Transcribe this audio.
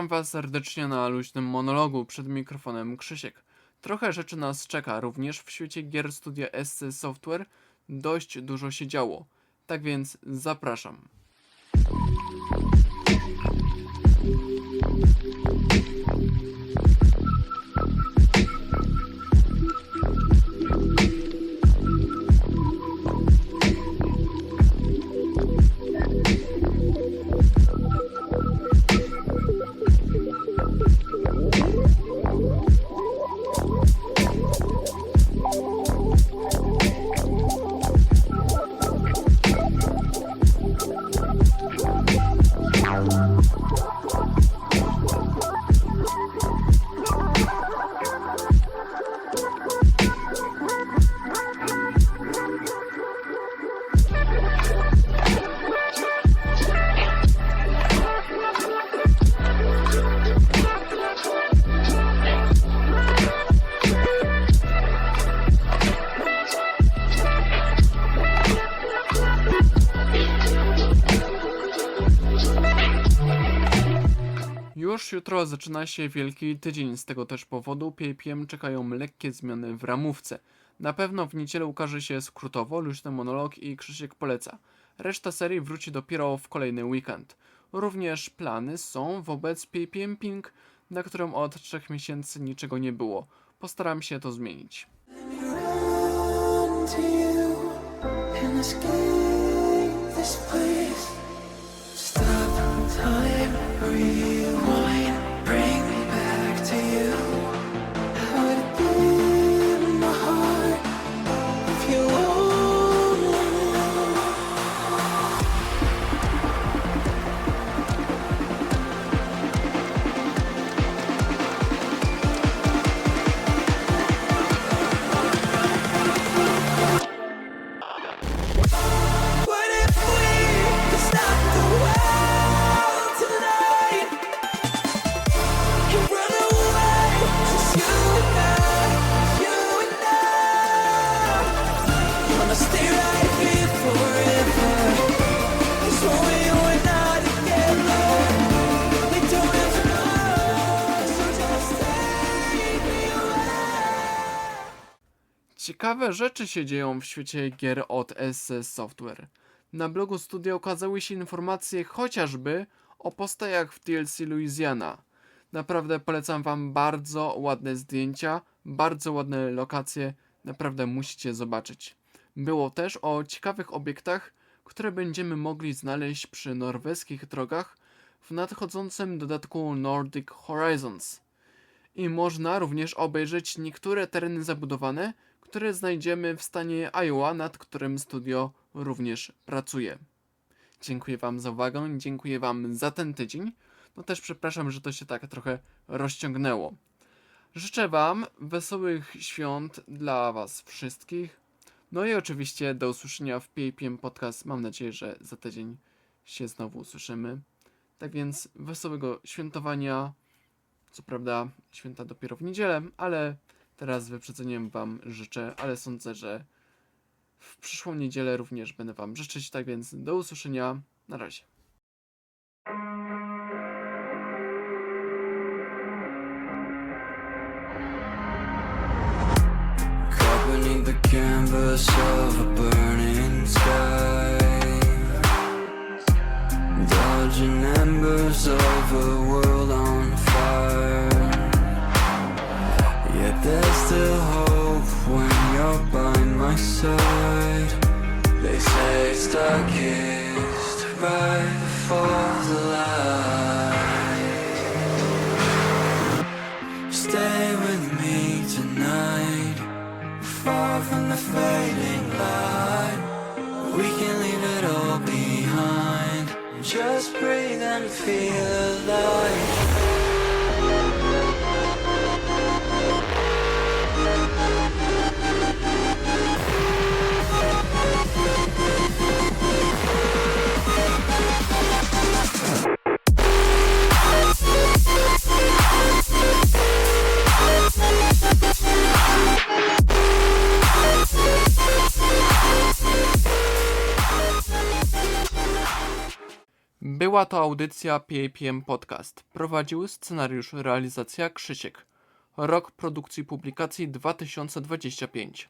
Witam Was serdecznie na luźnym monologu przed mikrofonem Krzysiek. Trochę rzeczy nas czeka, również w świecie gier studia SC Software dość dużo się działo. Tak więc zapraszam. Jutro zaczyna się wielki tydzień, z tego też powodu PPM czekają lekkie zmiany w ramówce. Na pewno w niedzielę ukaże się skrótowo, luźny monolog i Krzysiek poleca. Reszta serii wróci dopiero w kolejny weekend. Również plany są wobec PPM Pink, na którym od trzech miesięcy niczego nie było. Postaram się to zmienić. Ciekawe rzeczy się dzieją w świecie gier od SS Software. Na blogu studia ukazały się informacje chociażby o postajach w DLC Louisiana. Naprawdę polecam wam bardzo ładne zdjęcia, bardzo ładne lokacje, naprawdę musicie zobaczyć. Było też o ciekawych obiektach, które będziemy mogli znaleźć przy norweskich drogach w nadchodzącym dodatku Nordic Horizons. I można również obejrzeć niektóre tereny zabudowane, które znajdziemy w stanie Iowa, nad którym studio również pracuje. Dziękuję Wam za uwagę, dziękuję Wam za ten tydzień. No też przepraszam, że to się tak trochę rozciągnęło. Życzę Wam wesołych świąt dla Was wszystkich. No i oczywiście do usłyszenia w PPM Podcast. Mam nadzieję, że za tydzień się znowu usłyszymy. Tak więc wesołego świętowania. Co prawda święta dopiero w niedzielę, ale teraz z wyprzedzeniem Wam życzę, ale sądzę, że w przyszłą niedzielę również będę Wam życzyć. Tak więc do usłyszenia. Na razie. Canvas of a burning my side. They say it's darkest right before the light. Stay with me tonight. Far from the fading light. We can leave it all behind. Just breathe and feel alive Była to audycja PAPM Podcast. Prowadził scenariusz realizacja Krzysiek. Rok produkcji publikacji 2025.